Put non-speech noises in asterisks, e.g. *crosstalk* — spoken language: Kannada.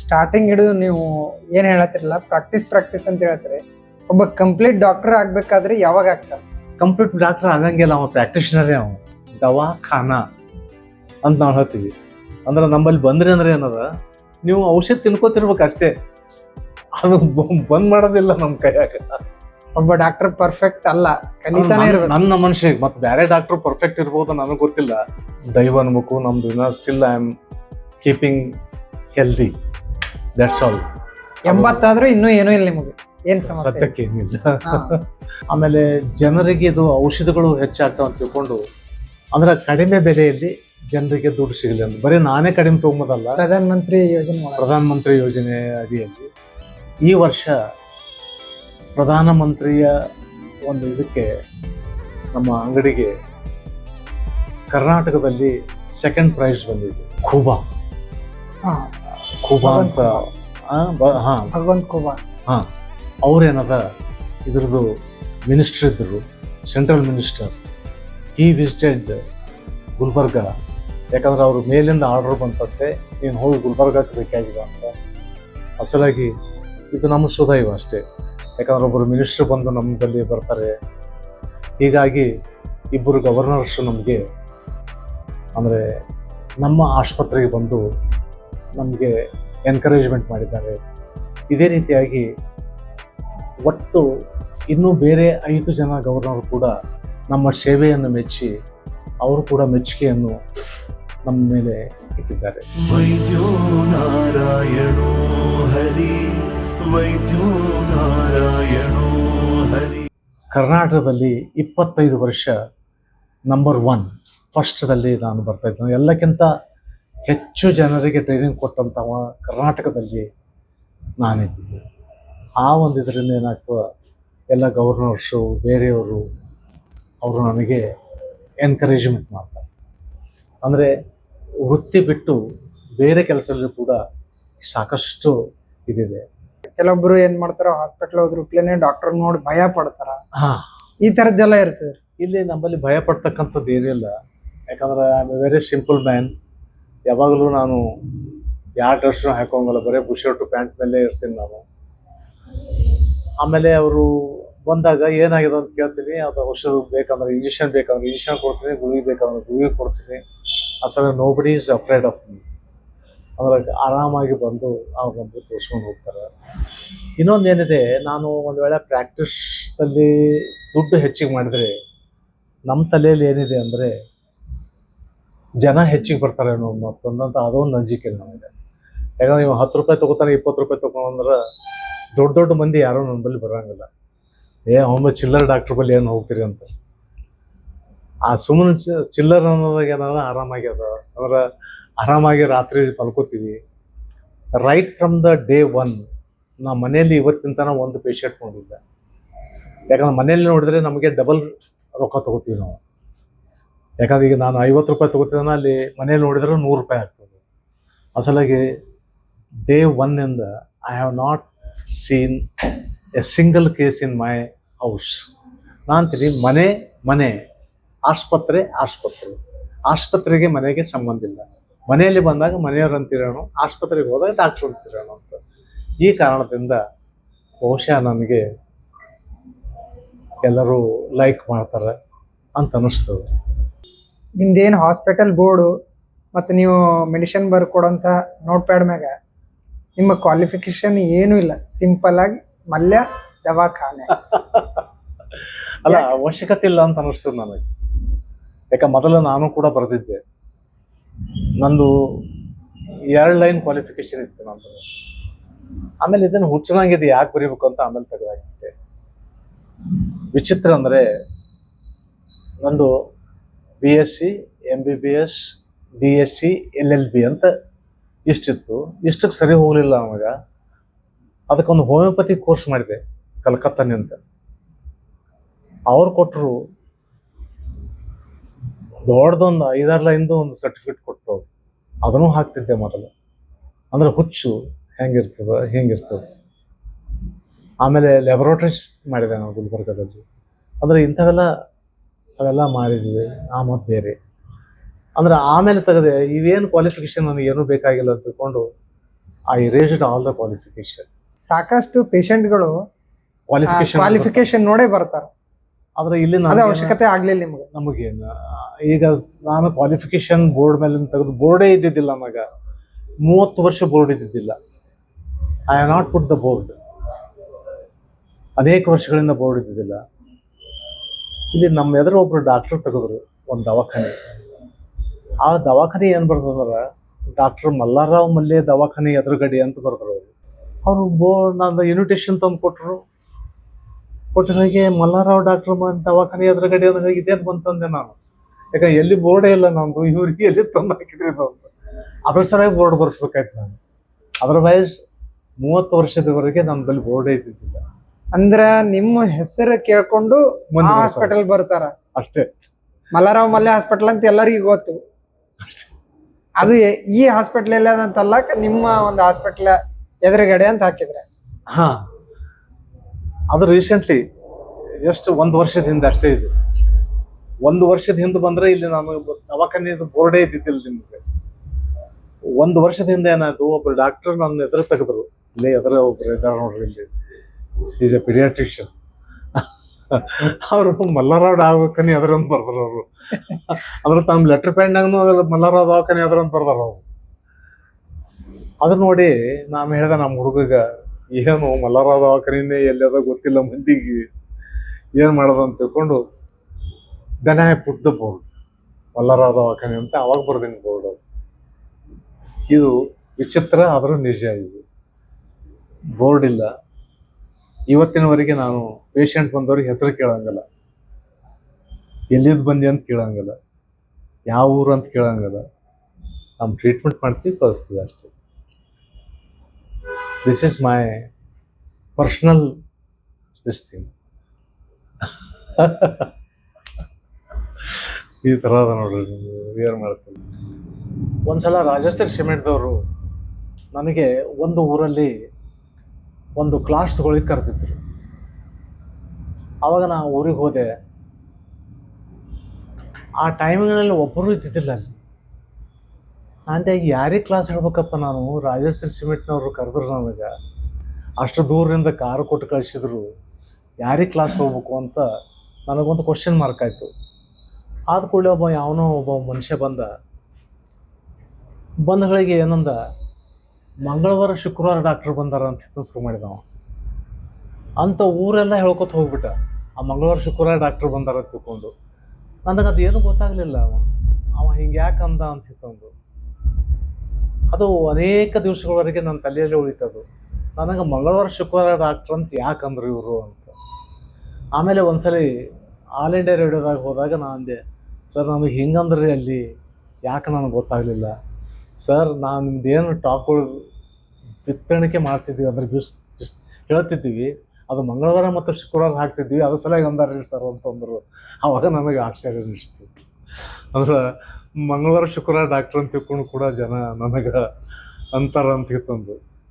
ಸ್ಟಾರ್ಟಿಂಗ್ ಹಿಡಿದು ನೀವು ಏನು ಹೇಳತ್ತಿರಲ್ಲ ಪ್ರಾಕ್ಟೀಸ್ ಪ್ರಾಕ್ಟೀಸ್ ಅಂತ ಹೇಳ್ತೀರಿ. ಒಬ್ಬ ಕಂಪ್ಲೀಟ್ ಡಾಕ್ಟರ್ ಆಗಬೇಕಾದ್ರೆ ಯಾವಾಗ ಆಗ್ತಾರೆ ಕಂಪ್ಲೀಟ್ ಡಾಕ್ಟರ್ ಆಗಂಗಿಲ್ಲ ಅವ ಪ್ರಾಕ್ಟಿಷನರೇ ಅವ. ದವಾಖಾನ ಅಂತ ನಾವು ಹೇಳ್ತೀವಿ. ಅಂದ್ರೆ ನಮ್ಮಲ್ಲಿ ಬಂದ್ರಿ ಅಂದ್ರೆ ಏನದ ನೀವು ಔಷಧ ತಿನ್ಕೋತಿರ್ಬೇಕು ಅಷ್ಟೇ ಅದು ಬಂದ್ ಮಾಡೋದಿಲ್ಲ ನಮ್ಮ ಕೈಯಾಗ. ಒಬ್ಬ ಡಾಕ್ಟರ್ ಪರ್ಫೆಕ್ಟ್ ಅಲ್ಲ ಕಲಿತಾನೆ ಇರ್ಬೇಕು. ನನ್ನ ಮನುಷ್ಯ ಮತ್ತೆ ಬೇರೆ ಡಾಕ್ಟರ್ ಪರ್ಫೆಕ್ಟ್ ಇರ್ಬೋದು ನನಗೆ ಗೊತ್ತಿಲ್ಲ. ದೈವ ಅನ್ಬೇಕು ನಮ್ದು ಇನ್ನ still I am keeping healthy that's all ಎಂಬತ್ತಾದ್ರೂ ಇನ್ನೂ ಏನೂ ಇಲ್ಲ ನಿಮಗೆ. ಏನ್ ಸಮಸ್ಯೆ ಸತ್ಯಕ್ಕೆ ಏನಿಲ್ಲ. *laughs* ಆಮೇಲೆ ಜನರಿಗೆ ಇದು ಔಷಧಿಗಳು ಹೆಚ್ಚಾಗ್ತಾವ ಅಂತ ತಿಳ್ಕೊಂಡು ಅಂದ್ರೆ ಕಡಿಮೆ ಬೆಲೆಯಲ್ಲಿ ಜನರಿಗೆ ದುಡ್ಡು ಸಿಗಲಿ ಅಂತ. ಬರೀ ನಾನೇ ಕಡಿಮೆ ತಗೊಂಬೋದಲ್ಲ ಪ್ರಧಾನ ಮಂತ್ರಿ ಯೋಜನೆ ಒಳಗೆ ಪ್ರಧಾನ ಮಂತ್ರಿ ಯೋಜನೆ ಅಡಿಯಲ್ಲಿ ಈ ವರ್ಷ ಪ್ರಧಾನ ಮಂತ್ರಿಯ ಒಂದು ಇದಕ್ಕೆ ನಮ್ಮ ಅಂಗಡಿಗೆ ಕರ್ನಾಟಕದಲ್ಲಿ ಸೆಕೆಂಡ್ ಪ್ರೈಸ್ ಬಂದಿದೆ. ಖೂಬಾ. ಹಾ. ಖೂಬಾ ಅಂತ ಹಾಂ ಹಾ. ಭಗವಂತ್ ಕುಮಾರ್. ಅವ್ರೇನದ ಇದ್ರದ್ದು ಮಿನಿಸ್ಟರ್ ಇದ್ದರು ಸೆಂಟ್ರಲ್ ಮಿನಿಸ್ಟರ್ ಈ ವಿಸಿಟೆಡ್ ಗುಲ್ಬರ್ಗ. ಯಾಕಂದ್ರೆ ಅವ್ರ ಮೇಲಿಂದ ಆರ್ಡರ್ ಬಂತಂತೆ ನೀನು ಹೋಗಿ ಗುಲ್ಬರ್ಗಕ್ಕೆ ಬೇಕಾಗಿದೆ ಅಂತ. ಅಸಲಾಗಿ ಇದು ನಮ್ಮ ಸುದೈವ ಅಷ್ಟೇ. ಯಾಕಂದ್ರೆ ಒಬ್ಬರು ಮಿನಿಸ್ಟರ್ ಬಂದು ನಮ್ಮದಲ್ಲಿ ಬರ್ತಾರೆ. ಹೀಗಾಗಿ ಇಬ್ಬರು ಗವರ್ನರ್ಸು ನಮಗೆ ಅಂದರೆ ನಮ್ಮ ಆಸ್ಪತ್ರೆಗೆ ಬಂದು ನಮಗೆ ಎನ್ಕರೇಜ್ಮೆಂಟ್ ಮಾಡಿದ್ದಾರೆ. ಇದೇ ರೀತಿಯಾಗಿ ಒಟ್ಟು ಇನ್ನೂ ಬೇರೆ ಐದು ಜನ ಗವರ್ನರ್ ಕೂಡ ನಮ್ಮ ಸೇವೆಯನ್ನು ಮೆಚ್ಚಿ ಅವರು ಕೂಡ ಮೆಚ್ಚುಗೆಯನ್ನು ನಮ್ಮ ಮೇಲೆ ಇಟ್ಟಿದ್ದಾರೆ. ವೈದ್ಯೋ ನಾರಾಯಣೋ ಹರಿ ವೈದ್ಯೋ ನಾರಾಯಣೋ ಹರಿ. ಕರ್ನಾಟಕದಲ್ಲಿ ಇಪ್ಪತ್ತೈದು ವರ್ಷ ನಂಬರ್ ಒನ್ ಫಸ್ಟ್ದಲ್ಲಿ ನಾನು ಬರ್ತಾ ಇದ್ದೇನೆ. ಎಲ್ಲಕ್ಕಿಂತ ಹೆಚ್ಚು ಜನರಿಗೆ ಟ್ರೈನಿಂಗ್ ಕೊಟ್ಟಂಥವ ಕರ್ನಾಟಕದಲ್ಲಿ ನಾನಿದ್ದೀನಿ. ಆ ಒಂದು ಇದರಿಂದ ಏನಾಗ್ತದೆ? ಎಲ್ಲ ಗವರ್ನರ್ಸು ಬೇರೆಯವರು ಅವರು ನನಗೆ ಎನ್ಕರೇಜ್ಮೆಂಟ್ ಮಾಡ್ತಾರೆ. ಅಂದರೆ ವೃತ್ತಿ ಬಿಟ್ಟು ಬೇರೆ ಕೆಲಸದಲ್ಲಿ ಕೂಡ ಸಾಕಷ್ಟು ಇದಿದೆ. ಕೆಲವೊಬ್ರು ಏನು ಮಾಡ್ತಾರೆ ಹಾಸ್ಪಿಟ್ಲ್ ಹೋದ್ರೂ ಡಾಕ್ಟರ್ ನೋಡಿ ಭಯ ಪಡ್ತಾರ. ಹಾಂ. ಈ ಥರದ್ದೆಲ್ಲ ಇರ್ತದೆ. ಇಲ್ಲಿ ನಮ್ಮಲ್ಲಿ ಭಯ ಪಡ್ತಕ್ಕಂಥದ್ದು ಏನಿಲ್ಲ. ಯಾಕಂದ್ರೆ I am a very simple man ಯಾವಾಗಲೂ ನಾನು ಯಾವ ಡ್ರೆಸ್ನು ಹಾಕೋಂಗಲ್ಲ, ಬರೀ ಬುಷರ್ಟು ಪ್ಯಾಂಟ್ ಮೇಲೆ ಇರ್ತೀನಿ ನಾನು. ಆಮೇಲೆ ಅವರು ಬಂದಾಗ ಏನಾಗಿದೆ ಅಂತ ಕೇಳ್ತೀನಿ, ಅದು ಔಷಧ ಬೇಕಂದ್ರೆ ಇಂಜೆಕ್ಷನ್ ಬೇಕಂದ್ರೆ ಇಂಜೆಕ್ಷನ್ ಕೊಡ್ತೀನಿ, ಗುಳಿಗೆ ಬೇಕಂದ್ರೆ ಗುಳಿಗೆ ಕೊಡ್ತೀನಿ. ಅಸಲ ನೋ ಬಡಿ ಈಸ್ ಅಫ್ರೇಡ್ ಆಫ್ ಮೀ ಅಂದ್ರೆ ಆರಾಮಾಗಿ ಬಂದು ಅವ್ರು ಬಂದು ತೋರಿಸ್ಕೊಂಡು ಹೋಗ್ತಾರೆ. ಇನ್ನೊಂದು ಏನಿದೆ, ನಾನು ಒಂದು ವೇಳೆ ಪ್ರಾಕ್ಟೀಸ್ದಲ್ಲಿ ದುಡ್ಡು ಹೆಚ್ಚಿಗೆ ಮಾಡಿದ್ರೆ ನಮ್ಮ ತಲೆಯಲ್ಲಿ ಏನಿದೆ ಅಂದರೆ ಜನ ಹೆಚ್ಚಿಗೆ ಬರ್ತಾರೆ ಅನ್ನೋ ಮತ್ತೊಂದಂತ ಅದೊಂದು ಅಂಜಿಕೆ ನನಗೆ ಯಾಕಂದ್ರೆ ನೀವು ಹತ್ತು ರೂಪಾಯಿ ತೊಗೋತಾನೆ, ಇಪ್ಪತ್ತು ರೂಪಾಯಿ ತೊಗೊಂಡ್ರೆ ದೊಡ್ಡ ದೊಡ್ಡ ಮಂದಿ ಯಾರೋ ನನ್ನ ಬಳಿ ಬರೋಂಗಿಲ್ಲ. ಏ ಒಮ್ಮೆ ಚಿಲ್ಲರ್ ಡಾಕ್ಟ್ರ್ ಬಳಿ ಏನು ಹೋಗ್ತೀರಿ ಅಂತ. ಆ ಸುಮ್ಮನೆ ಚಿಲ್ಲರ್ ಅನ್ನೋದಾಗ ಏನಾದ್ರೆ ಆರಾಮಾಗಿ ಅದ. ಅಂದ್ರೆ ಆರಾಮಾಗಿ ರಾತ್ರಿ ಮಲ್ಕೋತೀವಿ. Right from the day one ನಾ ಮನೆಯಲ್ಲಿ ಇವತ್ತಿನ ಒಂದು ಪೇಷಂಟ್ ನೋಡಿಲ್ಲ. ಯಾಕಂದ್ರೆ ಮನೆಯಲ್ಲಿ ನೋಡಿದ್ರೆ ನಮಗೆ ಡಬಲ್ ರೊಕ್ಕ ತಗೋತೀವಿ ನಾವು. ಯಾಕಂದ್ರೆ ಈಗ ನಾನು ಐವತ್ತು ರೂಪಾಯಿ ತಗೋತಿದ್ದಾನ ಅಲ್ಲಿ ಮನೇಲಿ ನೋಡಿದ್ರೆ ನೂರು ರೂಪಾಯಿ ಆಗ್ತದೆ. ಅಸಲಾಗಿ day ಒನ್ನಿಂದ I have not seen a single case in my house ನಾನು ಅಂತೀನಿ ಮನೆ ಮನೆ, ಆಸ್ಪತ್ರೆ ಆಸ್ಪತ್ರೆ. ಆಸ್ಪತ್ರೆಗೆ ಮನೆಗೆ ಸಂಬಂಧ ಇಲ್ಲ. ಮನೆಯಲ್ಲಿ ಬಂದಾಗ ಮನೆಯವ್ರು ಅಂತಿರೋಣ ಆಸ್ಪತ್ರೆಗೆ ಹೋದಾಗ ಡಾಕ್ಟ್ರ್ ಅಂತಿರೋಣ ಅಂತ. ಈ ಕಾರಣದಿಂದ ಬಹುಶಃ ನನಗೆ ಎಲ್ಲರೂ ಲೈಕ್ ಮಾಡ್ತಾರೆ ಅಂತ ಅನ್ನಿಸ್ತದೆ. ನಿಮ್ದೇನು ಹಾಸ್ಪಿಟಲ್ ಬೋರ್ಡು ಮತ್ತು ನೀವು ಮೆಡಿಸಿನ್ ಬರ್ಕೊಡೋಂಥ ನೋಟ್ ಪ್ಯಾಡ್ ಮ್ಯಾಗ ನಿಮ್ಮ ಕ್ವಾಲಿಫಿಕೇಶನ್ ಏನೂ ಇಲ್ಲ. ಸಿಂಪಲ್ ಆಗಿ ಮಲ್ಯ, ದವಾಖಾನೆ. *laughs* ಅಲ್ಲ, ಅವಶ್ಯಕತೆ ಇಲ್ಲ ಅಂತ ಅನ್ನಿಸ್ತದೆ ನನಗೆ. ಯಾಕೆ, ಮೊದಲು ನಾನು ಕೂಡ ಬರೆದಿದ್ದೆ. ನಂದು ಎರಡು ಲೈನ್ ಕ್ವಾಲಿಫಿಕೇಶನ್ ಇತ್ತು ನಂದು. ಆಮೇಲೆ ಇದನ್ನು ಹುಚ್ಚನಾಗಿದೆ ಯಾಕೆ ಬರೀಬೇಕು ಅಂತ ಆಮೇಲೆ ತೆಗೆದಾಕಿದ್ದೆ. ವಿಚಿತ್ರ ಅಂದರೆ ನಂದು B S C M B B S D S C L L B ಅಂತ ಇಷ್ಟಿತ್ತು. ಇಷ್ಟಕ್ಕೆ ಸರಿ ಹೋಗಲಿಲ್ಲ ಅವಾಗ. ಅದಕ್ಕೊಂದು ಹೋಮಿಯೋಪತಿ ಕೋರ್ಸ್ ಮಾಡಿದೆ ಕಲ್ಕತ್ತಾನಿಂದ ಅವ್ರು ಕೊಟ್ಟರು ದೊಡ್ಡದೊಂದು ಐದಾರು ಲೈನ್ದು ಒಂದು ಸರ್ಟಿಫಿಕೇಟ್ ಕೊಟ್ಟರು ಅದನ್ನು ಹಾಕ್ತಿದ್ದೆ ಮೊದಲು. ಅಂದ್ರೆ ಹುಚ್ಚು, ಹೆಂಗಿರ್ತದೆ ಹೆಂಗಿರ್ತದೆ. ಆಮೇಲೆ ಲ್ಯಾಬೊರೇಟರೀಸ್ ಮಾಡಿದೆ ನಾವು ಗುಲ್ಬರ್ಗದಲ್ಲಿ. ಅಂದರೆ ಇಂಥವೆಲ್ಲ ಅವೆಲ್ಲ ಮಾಡಿದ್ವಿ ಆ ಮತ್ತು ಬೇರೆ. ಅಂದ್ರೆ ಆಮೇಲೆ ತೆಗೆದೆ ಇವೇನು ಕ್ವಾಲಿಫಿಕೇಶನ್ ನನಗೆ ಏನೂ ಬೇಕಾಗಿಲ್ಲ ಅಂತ ತಿಳ್ಕೊಂಡು I raised all the qualification ಸಾಕಷ್ಟು ಪೇಷಂಟ್ಗಳು ಕ್ವಾಲಿಫಿಕೇಶನ್ ಕ್ವಾಲಿಫಿಕೇಶನ್ ನೋಡೇ ಬರ್ತಾರೆ. ಆದರೆ ಇಲ್ಲಿ ಅದ ಅವಶ್ಯಕತೆ ಆಗಲಿಲ್ಲ ನಿಮಗೆ. ನಮಗೇನು ಈಗ ನಾನು ಕ್ವಾಲಿಫಿಕೇಶನ್ ಬೋರ್ಡ್ ಮೇಲೆ ತೆಗೆದು ಬೋರ್ಡೇ ಇದ್ದಿದ್ದಿಲ್ಲ ನಮಗ. ಮೂವತ್ತು ವರ್ಷ ಬೋರ್ಡ್ ಇದ್ದಿದ್ದಿಲ್ಲ. I have not put the board ಅನೇಕ ವರ್ಷಗಳಿಂದ ಬೋರ್ಡ್ ಇದ್ದಿದ್ದಿಲ್ಲ. ಇಲ್ಲಿ ನಮ್ಮ ಎದುರು ಒಬ್ರು ಡಾಕ್ಟರ್ ತೆಗೆದ್ರು ಒಂದು ದವಾಖಾನೆ. ಆ ದವಾಖಾನೆ ಏನು ಬರ್ತದಂದ್ರೆ ಡಾಕ್ಟರ್ ಮಲ್ಲಾರಾವ್ ಮಲ್ಲೆ ದವಾಖಾನೆ ಎದುರುಗಡೆ ಅಂತ ಬರ್ತಾರೆ ಅವರು. ಅವರು ಬೋರ್ಡ್ ನಾನು ಇನ್ವಿಟೇಷನ್ ತಂದು ಕೊಟ್ಟರು ಕೊಟ್ಟಿದಾಗೆ ಮಲ್ಲಾರಾವ್ ಡಾಕ್ಟರ್ ದವಾಖಾನೆ ಎದುರುಗಡೆ ಅಂದ್ರೆ ಇದೇನು ಬಂತಂದೆ ನಾನು. ಯಾಕಂದ್ರೆ ಎಲ್ಲಿ ಬೋರ್ಡೇ ಇಲ್ಲ ನಂದು, ಇವ್ರಿಗೆ ಎಲ್ಲಿ ತಂದು ಹಾಕಿದ್ರಿ ಅಂತ ಅದ್ರ ಸರಿಯಾಗಿ ಬೋರ್ಡ್ ಬರ್ಸ್ಬೇಕಾಯ್ತು ನಾನು ಅದರ್ವೈಸ್ ಮೂವತ್ತು ವರ್ಷದವರೆಗೆ ನನ್ನ ಬಳಿ ಬೋರ್ಡೇ ಇದ್ದಿದ್ದಿಲ್ಲ. ಅಂದ್ರ ನಿಮ್ಮ ಹೆಸರು ಕೇಳ್ಕೊಂಡು ಮುಂದೆ ಹಾಸ್ಪಿಟಲ್ ಬರ್ತಾರ. ಅಷ್ಟೇ. ಮಲ್ಲಾರಾವ್ ಮಲ್ಲೆ ಹಾಸ್ಪಿಟಲ್ ಅಂತ ಎಲ್ಲರಿಗೂ ಗೊತ್ತು. ಅದು ಎ- ಈ ಹಾಸ್ಪಿಟಲ್ ಎಲ್ಲ ಅಂತಲ್ಲ ನಿಮ್ಮ ಒಂದು ಹಾಸ್ಪಿಟಲ್ ಎದುರುಗಡೆ ಅಂತ ಹಾಕಿದ್ರೆ. ಹಾ. ಅದು ರೀಸೆಂಟ್ಲಿ ಜಸ್ಟ್ ಒಂದು ವರ್ಷದ ಹಿಂದೆ ಅಷ್ಟೇ ಇದು. ಒಂದು ವರ್ಷದ ಹಿಂದೆ ಬಂದ್ರೆ ಇಲ್ಲಿ ನಾನು ದವಾಖಾನೆದು ಬೋರ್ಡೇ ಇದ್ದಿದ್ದಿಲ್ಲ ನಿಮಗೆ. ಒಂದು ವರ್ಷದ ಹಿಂದೆ ಏನಾಯ್ತು ಒಬ್ರು ಡಾಕ್ಟರ್ ನನ್ನ ಎದುರು ತೆಗೆದ್ರು. ಇಲ್ಲಿ ಎದುರು ಒಬ್ರು ಇದ್ದಾರೆ ನೋಡ್ರಿ ಇಲ್ಲಿ. ಈಸ್ ಎ ಪಿರಿಯಾಟ್ರಿಷಿಯನ್ ಅವರು ಮಲ್ಲಾರಾವ್ ದವಾಖಾನೆ ಅದರಂತ ಬರ್ದಾರ ಅವರು. ಅದ್ರ ತಮ್ಮ ಲೆಟರ್ ಅದ್ರ ಮಲ್ಲಾರಾವ್ ದವಾಖಾನೆ ಅದರಂತ ಬರ್ದಾರ ಅವರು. ಅದನ್ನ ನೋಡಿ ನಾನು ಹೇಳ್ದೆ ನಮ್ಮ ಹುಡುಗಗ, ಏನು ಮಲ್ಲಾರಾವ್ ದವಾಖಾನೆ ಎಲ್ಲದ ಗೊತ್ತಿಲ್ಲ ಮಂದಿಗೆ. ಏನು ಮಾಡೋದು? ಅಂತ ತಿಳ್ಕೊಂಡು, ದನ ಪುಟ್ ದ ಬೋರ್ಡ್. ಮಲ್ಲಾರಾವ್ ದವಾಖಾನೆ ಅಂತ ಅವಾಗ ಬರ್ದೀನಿ ಬೋರ್ಡ್ ಇದು ವಿಚಿತ್ರ ಆದರೂ ನಿಜ ಇದು. ಬೋರ್ಡ್ ಇಲ್ಲ. ಇವತ್ತಿನವರೆಗೆ ನಾನು ಪೇಷಂಟ್ ಬಂದವ್ರಿಗೆ ಹೆಸರು ಕೇಳಂಗಲ್ಲ. ಎಲ್ಲಿದ್ದು ಬಂದಿ ಅಂತ ಕೇಳಂಗಲ್ಲ. ಯಾವ ಊರು ಅಂತ ಕೇಳಂಗಲ್ಲ. ನಮ್ಮ ಟ್ರೀಟ್ಮೆಂಟ್ ಮಾಡ್ತೀವಿ, ಕಳಿಸ್ತೀವಿ ಅಷ್ಟೇ. This is my personal this thing ಈ ಥರ ಅದ ನೋಡ್ರಿ ವಿಯರ್ ಮಾಡ್ತೀನಿ ಒಂದ್ಸಲ ರಾಜಸ್ಥಾನ್ ಸಿಮೆಂಟ್ದವರು ನನಗೆ ಒಂದು ಊರಲ್ಲಿ ಒಂದು ಕ್ಲಾಸ್ ತಗೊಳ್ಳಿಕ್ಕೆ ಕರೆದಿದ್ರು. ಆವಾಗ ನಾನು ಊರಿಗೆ ಹೋದೆ. ಆ ಟೈಮಿಂಗ್ನಲ್ಲಿ ಒಬ್ಬರು ಇದ್ದಿದ್ದಿಲ್ಲ ಅಲ್ಲಿ. ಅಂದೆ ಯಾರಿಗೆ ಕ್ಲಾಸ್ ಹೇಳ್ಬೇಕಪ್ಪ ನಾನು? ರಾಜಶ್ರೀ ಸಿಮೆಂಟ್ನವರು ಕರೆದ್ರು ನನಗೆ. ಅಷ್ಟು ದೂರದಿಂದ ಕಾರು ಕೊಟ್ಟು ಕಳಿಸಿದ್ರು. ಯಾರಿಗೆ ಕ್ಲಾಸ್ ಹೋಗ್ಬೇಕು ಅಂತ ನನಗೊಂದು ಕ್ವಶನ್ ಮಾರ್ಕ್ ಆಯಿತು. ಆದ ಕೂಡಲೇ ಒಬ್ಬ ಯಾವನೋ ಒಬ್ಬ ಮನುಷ್ಯ ಬಂದ. ಬಂದಗಳಿಗೆ ಏನಂದ? ಮಂಗಳವಾರ ಶುಕ್ರವಾರ ಡಾಕ್ಟರ್ ಬಂದಾರ ಅಂತ ಶುರು ಮಾಡಿದ ಅವ. ಅಂತ ಊರೆಲ್ಲ ಹೇಳ್ಕೊತ ಹೋಗ್ಬಿಟ್ಟ. ಆ ಮಂಗಳವಾರ ಶುಕ್ರವಾರ ಡಾಕ್ಟರ್ ಬಂದಾರ ಅಂತ ತಿಳ್ಕೊಂಡು. ನನಗೆ ಅದೇನು ಗೊತ್ತಾಗಲಿಲ್ಲ ಅವ. ಅವ ಹಿಂಗೆ ಯಾಕೆ ಅಂದ ಅಂತ ಹಿತ್ತೊಂದು ಅದು ಅನೇಕ ದಿವಸಗಳವರೆಗೆ ನನ್ನ ತಲೆಯಲ್ಲಿ ಉಳಿತದು. ನನಗೆ ಮಂಗಳವಾರ ಶುಕ್ರವಾರ ಡಾಕ್ಟರ್ ಅಂತ ಯಾಕಂದ್ರು ಇವರು ಅಂತ. ಆಮೇಲೆ ಒಂದ್ಸಲಿ ಆಲ್ ಇಂಡಿಯಾ ರೇಡಿಯೋದಾಗ ಹೋದಾಗ ನಾನು ಅಂದೆ, ಸರ್ ನನಗೆ ಹಿಂಗಂದ್ರಿ ಅಲ್ಲಿ. ಯಾಕೆ ನನಗೆ ಗೊತ್ತಾಗಲಿಲ್ಲ? ಸರ್ ನಾವು ನಿಮ್ದೇನು ಟಾಕ್ಗಳು ಬಿತ್ತಣಿಕೆ ಮಾಡ್ತಿದ್ವಿ, ಅಂದ್ರೆ ಬಿಸ್ ಬಿಸ್ ಹೇಳ್ತಿದ್ದೀವಿ. ಅದು ಮಂಗಳವಾರ ಮತ್ತು ಶುಕ್ರವಾರ ಹಾಕ್ತಿದ್ವಿ, ಅದ್ರ ಸಲುವಾಗಿ ರೀ ಸರ್ ಅಂತಂದರು. ಆವಾಗ ನನಗೆ ಆಶ್ಚರ್ಯ ಅನಿಸ್ತು. ಅಂದ್ರೆ ಮಂಗಳವಾರ, ಶುಕ್ರವಾರ ಡಾಕ್ಟ್ರ್ ಅಂತ ತಿಳ್ಕೊಂಡು ಕೂಡ ಜನ ನನಗೆ ಅಂತಾರ ಅಂತ ತಿಳ್ಕೊಂಡು